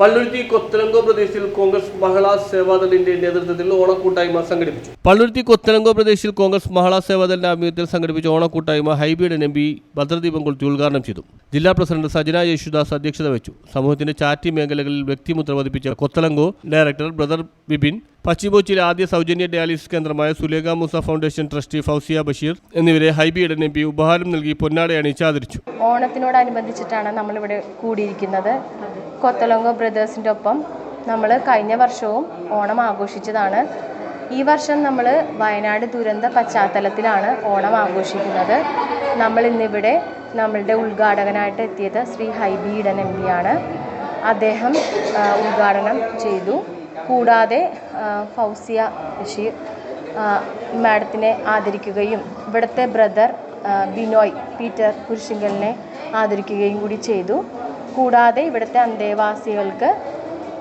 പള്ളുരുത്തി കൊത്തലങ്കോ പ്രദേശിൽ കോൺഗ്രസ് മഹിളാ സേവാദളിന്റെ നേതൃത്വത്തിൽ ഓണക്കൂട്ടായ്മ സംഘടിപ്പിച്ചു. പള്ളുരുത്തി കൊത്തലങ്കോ പ്രദേശിൽ കോൺഗ്രസ് മഹിളാ സേവാദളിന്റെ ആഭിമുഖ്യത്തിൽ സംഘടിപ്പിച്ച ഓണക്കൂട്ടായ്മ ഹൈബിയുടെ എം പി ഭദ്രദീപം കൊളുത്തി ഉദ്ഘാടനം ചെയ്തു. ജില്ലാ പ്രസിഡന്റ് സജന യേശുദാസ് അധ്യക്ഷത വെച്ചു സമൂഹത്തിന്റെ ചാറ്റി മേഖലകളിൽ വ്യക്തിമുദ്ര പതിപ്പിച്ച കൊത്തലങ്കോ ഡയറക്ടർ ബ്രദർ ബിബിൻ പശ്ചിമോച്ചിയിലെ ആദ്യ സൗജന്യ ഡയാലിസിസ് കേന്ദ്രമായ സുലേഖ മൂസ ഫൗണ്ടേഷൻ ട്രസ്റ്റി ഫൗസിയ ബഷീർ എന്നിവരെ ഹൈബിയുടെ എം പി ഉപഹാരം നൽകി പൊന്നാട അണിയിച്ച് ആദരിച്ചു ഓണത്തിനോടനുബന്ധിച്ചിട്ടാണ് നമ്മളിവിടെ കൂടിയിരിക്കുന്നത്. കൊത്തലങ്കോ ബ്രദേഴ്സിന്റെ ഒപ്പം നമ്മൾ കഴിഞ്ഞ വർഷവും ഓണം ആഘോഷിച്ചതാണ്. ഈ വർഷം നമ്മൾ വയനാട് ദുരന്ത പശ്ചാത്തലത്തിലാണ് ഓണം ആഘോഷിക്കുന്നത്. നമ്മൾ ഇന്നിവിടെ നമ്മളുടെ ഉദ്ഘാടകനായിട്ട് എത്തിയത് ശ്രീ ഹൈബി ഇടൻ എം ആണ്. അദ്ദേഹം ഉദ്ഘാടനം ചെയ്തു. കൂടാതെ ഫൗസിയ ബഷീർ മാഡത്തിനെ ആദരിക്കുകയും ഇവിടുത്തെ ബ്രദർ ബിനോയ് പീറ്റർ കുരിശിങ്കലിനെ ആദരിക്കുകയും കൂടി ചെയ്തു. കൂടാതെ ഇവിടുത്തെ അന്തേവാസികൾക്ക്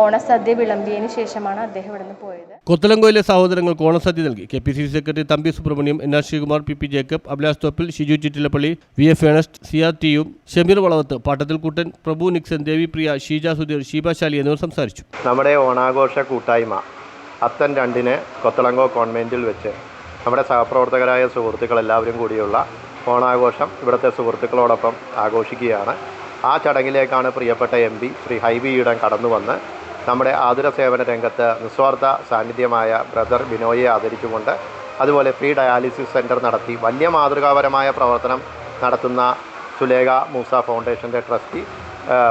ഓണസദ്യ വിളമ്പിയതിന് ശേഷമാണ് അദ്ദേഹം ഇവിടുന്ന് പോയത്. കൊത്തലങ്കോയിലെ സഹോദരങ്ങൾക്ക് ഓണസദ്യ നൽകി. K P C C secretary Thampi Subramaniam N R Sreekumar P P Jacob Abhilash Thoppil Shiju Chittilappally V F Ernest C R ടിയും ഷമീർ വളവത്ത് പാട്ടത്തിൽക്കുട്ടൻ പ്രഭു നിക്സൻ ദേവിപ്രിയ ഷീജ സുധീർ ഷീബാശാലി എന്നിവർ സംസാരിച്ചു. നമ്മുടെ ഓണാഘോഷ കൂട്ടായ്മ അത്തൻ രണ്ടിന് കൊത്തളങ്കോ കോൺവെന്റിൽ വെച്ച് നമ്മുടെ സഹപ്രവർത്തകരായ സുഹൃത്തുക്കൾ എല്ലാവരും കൂടിയുള്ള ഓണാഘോഷം ഇവിടുത്തെ സുഹൃത്തുക്കളോടൊപ്പം ആഘോഷിക്കുകയാണ്. ആ ചടങ്ങിലേക്കാണ് പ്രിയപ്പെട്ട എം പി ശ്രീ ഹൈബി കടന്നു വന്ന് നമ്മുടെ ആതുര സേവന രംഗത്ത് നിസ്വാർത്ഥ സാന്നിധ്യമായ ബ്രദർ ബിനോയെ ആദരിച്ചുകൊണ്ട് അതുപോലെ ഫ്രീ ഡയാലിസിസ് സെന്റർ നടത്തി വലിയ മാതൃകാപരമായ പ്രവർത്തനം നടത്തുന്ന സുലേഖ മൂസ ഫൗണ്ടേഷന്റെ ട്രസ്റ്റി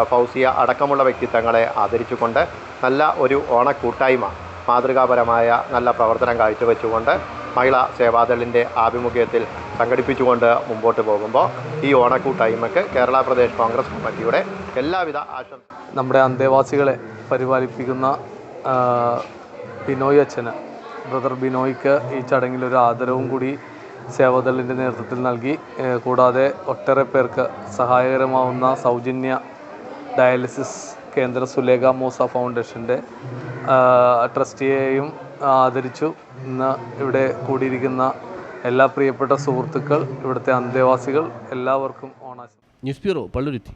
ഫൗസിയ അടക്കമുള്ള വ്യക്തിത്വങ്ങളെ ആദരിച്ചുകൊണ്ട് നല്ല ഒരു ഓണക്കൂട്ടായ്മ മാതൃകാപരമായ നല്ല പ്രവർത്തനം കാഴ്ചവെച്ചുകൊണ്ട് മഹിളാ സേവാദളിന്റെ ആഭിമുഖ്യത്തിൽ സംഘടിപ്പിച്ചുകൊണ്ട് മുമ്പോട്ട് പോകുമ്പോൾ ഈ ഓണക്കൂട്ടായ്മയ്ക്ക് കേരള പ്രദേശ് കോൺഗ്രസ് കമ്മിറ്റിയുടെ എല്ലാവിധ ആശം നമ്മുടെ അന്തേവാസികളെ പരിപാലിപ്പിക്കുന്ന ബിനോയ് അച്ഛന് ബ്രദർ ബിനോയ്ക്ക് ഈ ചടങ്ങിൽ ഒരു ആദരവും കൂടി സേവാദളിന്റെ നേതൃത്വത്തിൽ നൽകി. കൂടാതെ ഒട്ടേറെ പേർക്ക് സഹായകരമാവുന്ന സൗജന്യ ഡയാലിസിസ് കേന്ദ്ര സുലേഖ മൂസ ഫൗണ്ടേഷന്റെ ട്രസ്റ്റിയെയും ആദരിച്ചു. ഇന്ന് ഇവിടെ കൂടിയിരിക്കുന്ന എല്ലാ പ്രിയപ്പെട്ട സുഹൃത്തുക്കൾ ഇവിടുത്തെ അന്തേവാസികൾ എല്ലാവർക്കും ഓണാശം ന്യൂസ് ബ്യൂറോ പള്ളുരുത്തി.